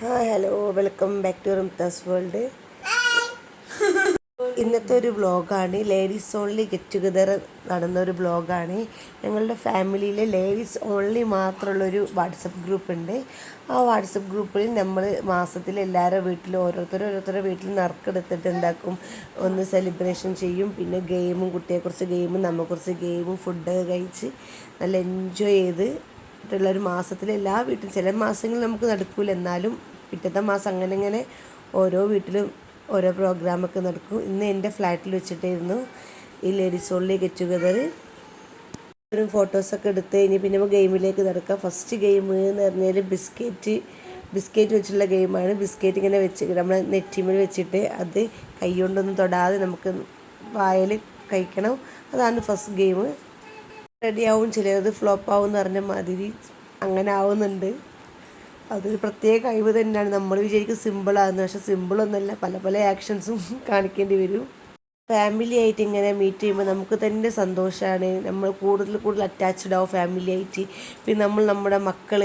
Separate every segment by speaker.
Speaker 1: Hi hello welcome back to Rimthas world ഇന്നത്തെ ഒരു വ്ളോഗാണ് ലേഡീസ് ഓൺലി ഗെറ്റ് ടുഗദർ നടന്ന ഒരു വ്ളോഗാണ് ഞങ്ങളുടെ ഫാമിലിയിൽ ലേഡീസ് ഓൺലി മാത്രമുള്ളൊരു വാട്സപ്പ് ഗ്രൂപ്പ് ഉണ്ട്. ആ വാട്സപ്പ് ഗ്രൂപ്പിൽ നമ്മൾ മാസത്തിൽ എല്ലാവരുടെ വീട്ടിലും ഓരോരുത്തരും ഓരോരുത്തരുടെ വീട്ടിൽ നറുക്കെടുത്തിട്ട് എന്താക്കും? ഒന്ന് സെലിബ്രേഷൻ ചെയ്യും. പിന്നെ ഗെയിമും കുട്ടിയെക്കുറിച്ച് ഗെയിമും നമ്മെക്കുറിച്ച് ഗെയിമും ഫുഡൊക്കെ കഴിച്ച് നല്ല എൻജോയ് ചെയ്ത് ട്ടുള്ള ഒരു മാസത്തിൽ എല്ലാ വീട്ടിലും ചില മാസങ്ങളിൽ നമുക്ക് നടക്കൂല. എന്നാലും പിറ്റത്തെ മാസം അങ്ങനെ അങ്ങനെ ഓരോ വീട്ടിലും ഓരോ പ്രോഗ്രാമൊക്കെ നടക്കും. ഇന്ന് എന്റെ ഫ്ലാറ്റിൽ വെച്ചിട്ടായിരുന്നു ഈ ലേഡീസ് ഓൺലി ഗെറ്റ് ടുഗദർ ഫോട്ടോസൊക്കെ എടുത്ത് കഴിഞ്ഞ് പിന്നെ ഗെയിമിലേക്ക് നടക്കാം. ഫസ്റ്റ് ഗെയിം എന്ന് പറഞ്ഞാൽ ബിസ്ക്കറ്റ് ബിസ്ക്കറ്റ് വെച്ചുള്ള ഗെയിമാണ് ബിസ്ക്കറ്റ് ഇങ്ങനെ വെച്ച് നമ്മൾ നെറ്റിമിൽ വെച്ചിട്ട് അത് കൈ കൊണ്ടൊന്നും തൊടാതെ നമുക്ക് വായിൽ കഴിക്കണം. അതാണ് ഫസ്റ്റ് ഗെയിം റെഡി ആവും ചിലത് ഫ്ലോപ്പ് ആവും എന്ന് പറഞ്ഞ മാതിരി അങ്ങനെ ആവുന്നുണ്ട്. അതൊരു പ്രത്യേക കഴിവ് തന്നെയാണ്. നമ്മൾ വിചാരിക്കും സിമ്പിളാകുന്നത് പക്ഷെ സിമ്പിളൊന്നുമല്ല പല പല ആക്ഷൻസും കാണിക്കേണ്ടി വരും. ഫാമിലി ആയിട്ട് ഇങ്ങനെ മീറ്റ് ചെയ്യുമ്പോൾ നമുക്ക് തന്നെ സന്തോഷമാണ് നമ്മൾ കൂടുതൽ കൂടുതൽ അറ്റാച്ച്ഡ് ആവും ഫാമിലി ആയിട്ട്. പിന്നെ നമ്മൾ നമ്മുടെ മക്കൾ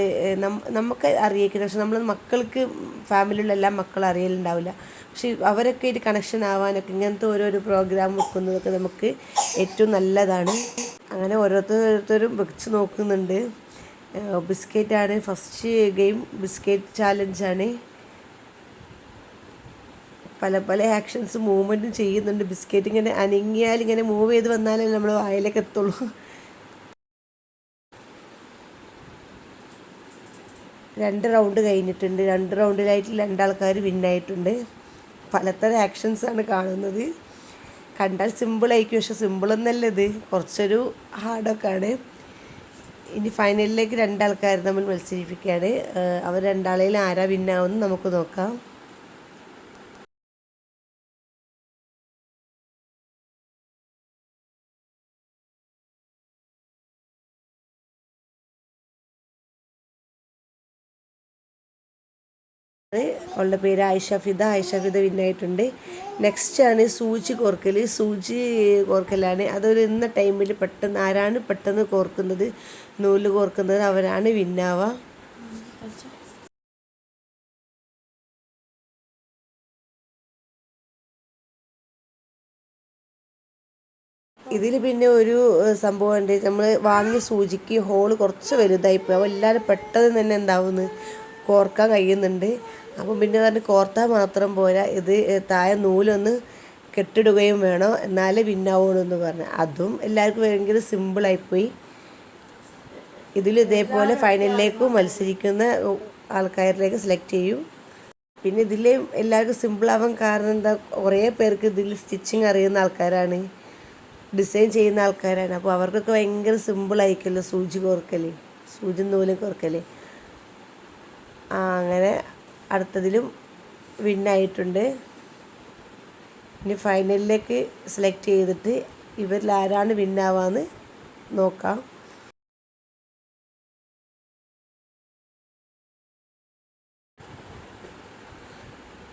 Speaker 1: നമുക്ക് അറിയിക്കുന്നത് പക്ഷെ നമ്മൾ മക്കൾക്ക് ഫാമിലിയുള്ള എല്ലാ മക്കളും അറിയലുണ്ടാവില്ല. പക്ഷെ അവരൊക്കെ ആയിട്ട് കണക്ഷൻ ആവാനൊക്കെ ഇങ്ങനത്തെ ഓരോരോ പ്രോഗ്രാം വെക്കുന്നതൊക്കെ നമുക്ക് ഏറ്റവും നല്ലതാണ്. അങ്ങനെ ഓരോരുത്തരും വെച്ച് നോക്കുന്നുണ്ട്. ബിസ്ക്കറ്റാണ്. ഫസ്റ്റ് ഗെയിം ബിസ്ക്കറ്റ് ചാലഞ്ചാണ് പല പല ആക്ഷൻസ് മൂവ്മെന്റും ചെയ്യുന്നുണ്ട്. ബിസ്ക്കറ്റ് ഇങ്ങനെ അനങ്ങിയാൽ ഇങ്ങനെ മൂവ് ചെയ്ത് വന്നാലേ നമ്മൾ വായിലേക്ക് എത്തുള്ളൂ. രണ്ട് റൗണ്ട് കഴിഞ്ഞിട്ടുണ്ട്. രണ്ട് റൗണ്ടിലായിട്ട് രണ്ടാൾക്കാർ വിന്നായിട്ടുണ്ട് പലതരം ആക്ഷൻസാണ് കാണുന്നത്. കണ്ടാൽ സിമ്പിളായിരിക്കും പക്ഷെ സിമ്പിളൊന്നല്ല ഇത്. കുറച്ചൊരു ഹാർഡൊക്കെ ആണ്. ഇനി ഫൈനലിലേക്ക് രണ്ടാൾക്കാർ നമ്മൾ മത്സരിപ്പിക്കുകയാണ്. അവർ രണ്ടാളെയും ആരാ വിന്നാവുമെന്ന് നമുക്ക് നോക്കാം. അവളുടെ പേര് ആയിഷ ഫിദ ആയിഷ ഫിദ വിന്നായിട്ടുണ്ട് നെക്സ്റ്റാണ് സൂചി കോർക്കൽ സൂചി കോർക്കലാണ്. അതൊരു ഇന്ന ടൈമിൽ പെട്ടെന്ന് ആരാണ് പെട്ടെന്ന് കോർക്കുന്നത്? നൂൽ കോർക്കുന്നത് അവരാണ് വിന്നാവുക ഇതിൽ പിന്നെ ഒരു സംഭവം ഉണ്ട്. നമ്മൾ വാങ്ങിയ സൂചിക്ക് ഹോൾ കുറച്ച് വലുതായിപ്പോയി. അപ്പോൾ എല്ലാവരും പെട്ടെന്ന് തന്നെ എന്താവുന്നു? കോർക്കാൻ കഴിയുന്നുണ്ട്. അപ്പം പിന്നെ പറഞ്ഞ് കോർത്താൽ മാത്രം പോരാ. ഇത് താഴെ നൂലൊന്ന് കെട്ടിടുകയും വേണം. എന്നാലേ പിന്നാവുള്ളൂ എന്ന് പറഞ്ഞു. അതും എല്ലാവർക്കും ഭയങ്കര സിമ്പിളായിപ്പോയി ഇതിൽ ഇതേപോലെ ഫൈനലിലേക്ക് മത്സരിക്കുന്ന ആൾക്കാരിലേക്ക് സെലക്ട് ചെയ്യും. പിന്നെ ഇതിൽ എല്ലാവർക്കും സിമ്പിളാവാൻ കാരണം എന്താ? കുറേ പേർക്ക് ഇതിൽ സ്റ്റിച്ചിങ് അറിയുന്ന ആൾക്കാരാണ്. ഡിസൈൻ ചെയ്യുന്ന ആൾക്കാരാണ്. അപ്പോൾ അവർക്കൊക്കെ ഭയങ്കര സിമ്പിളായിരിക്കുമല്ലോ സൂചി കോർക്കൽ സൂചി നൂലും കോർക്കൽ അങ്ങനെ അടുത്തതിലും വിന്നായിട്ടുണ്ട് ഇനി ഫൈനലിലേക്ക് സെലക്ട് ചെയ്തിട്ട് ഇവരിൽ ആരാണ് വിന്നാവാന്ന് നോക്കാം.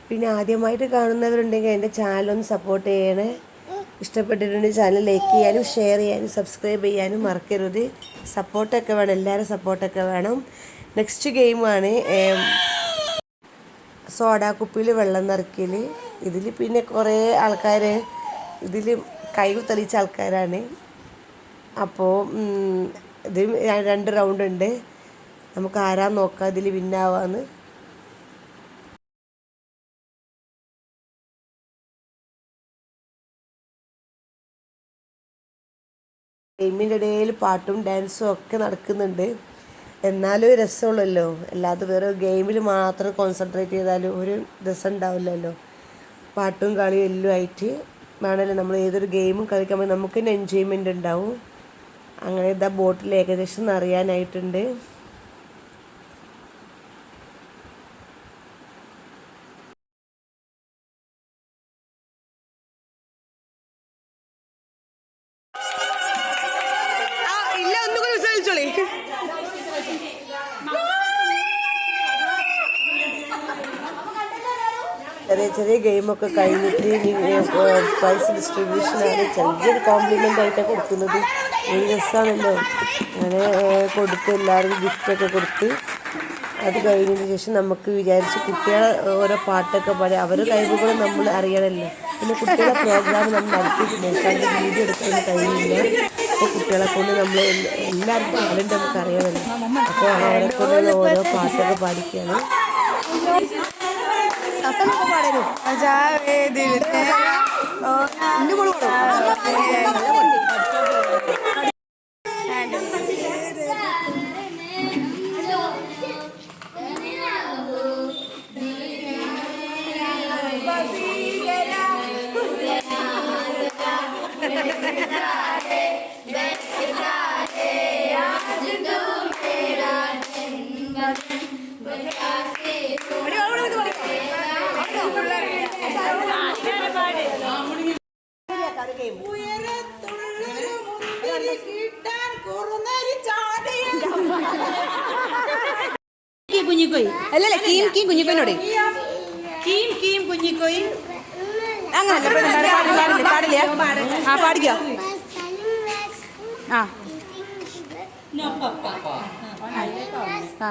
Speaker 1: പിന്നെ ആദ്യമായിട്ട് കാണുന്നവരുണ്ടെങ്കിൽ എന്റെ ഒന്ന് സപ്പോർട്ട് ചെയ്യണേ. ഇഷ്ടപ്പെട്ടിട്ടുണ്ടെങ്കിൽ ചാനൽ ലൈക്ക് ചെയ്യാനും ഷെയർ ചെയ്യാനും സബ്സ്ക്രൈബ് ചെയ്യാനും മറക്കരുത്. സപ്പോർട്ടൊക്കെ വേണം എല്ലാവരും സപ്പോർട്ടൊക്കെ വേണം. നെക്സ്റ്റ് ഗെയിമാണ് സോഡ കുപ്പിയിൽ വെള്ളം നിറയ്ക്കൽ ഇതിൽ പിന്നെ കുറേ ആൾക്കാർ ഇതിൽ കൈ തെളിച്ച ആൾക്കാരാണ്. അപ്പോൾ ഇത് രണ്ട് റൗണ്ട് ഉണ്ട്. നമുക്ക് ആരാ നോക്കാം ഇതിൽ വിന്നാവാന്ന് ഗെയിമിന്റെ ഇടയിൽ പാട്ടും ഡാൻസും ഒക്കെ നടക്കുന്നുണ്ട്. എന്നാലും രസമുള്ളല്ലോ. അല്ലാതെ വേറെ ഗെയിമിൽ മാത്രം കോൺസെൻട്രേറ്റ് ചെയ്താലും ഒരു രസം ഉണ്ടാവില്ലല്ലോ. പാട്ടും കളിയും എല്ലാം ആയിട്ട് വേണമല്ലോ നമ്മൾ ഏതൊരു ഗെയിമും കളിക്കുമ്പോൾ നമുക്ക് തന്നെ എൻജോയ്മെന്റ് ഉണ്ടാവും. അങ്ങനെ ഇതാ ബോട്ടിൽ ഏകദേശം അറിയാനായിട്ടുണ്ട് ചെറിയ ചെറിയ ഗെയിമൊക്കെ കഴിഞ്ഞിട്ട് പ്രൈസ് ഡിസ്ട്രിബ്യൂഷനാണ് ചെറിയൊരു കോംപ്ലിമെന്റ് ആയിട്ടാണ് കൊടുക്കുന്നത്. ഒരു രസമാണല്ലോ അങ്ങനെ കൊടുത്ത് എല്ലാവർക്കും ഗിഫ്റ്റൊക്കെ കൊടുത്ത് അത് കഴിഞ്ഞതിന് ശേഷം നമുക്ക് വിചാരിച്ച് കുട്ടികളെ ഓരോ പാട്ടൊക്കെ പാടി അവരുടെ കഴിവുകൾ നമ്മൾ അറിയണമല്ലോ. പിന്നെ കുട്ടികളെ പ്രോഗ്രാം നമ്മൾ നടത്തിയിട്ടുണ്ട് അതിന്റെ വീഡിയോ എടുക്കാൻ കഴിയില്ല അപ്പോൾ കുട്ടികളെ കൊണ്ട് നമ്മൾ എല്ലാവർക്കും അവരുടെ നമുക്ക് അറിയണമല്ലോ. അപ്പോൾ അവരെ കൊണ്ട് ഓരോ പാട്ടൊക്കെ പാടിക്കുകയാണ്
Speaker 2: സസനൊക്കെ പാടരും ഇന്നു കൂടെ
Speaker 3: കുഞ്ഞിക്കോയി.
Speaker 2: അല്ലല്ല കീം കീം കുഞ്ഞിപ്പനോട്
Speaker 3: കീം കീം കുഞ്ഞിക്കോയി.
Speaker 2: അങ്ങനല്ല പാടില്ല? ആ പാടിക്കോ? ആ. ആ.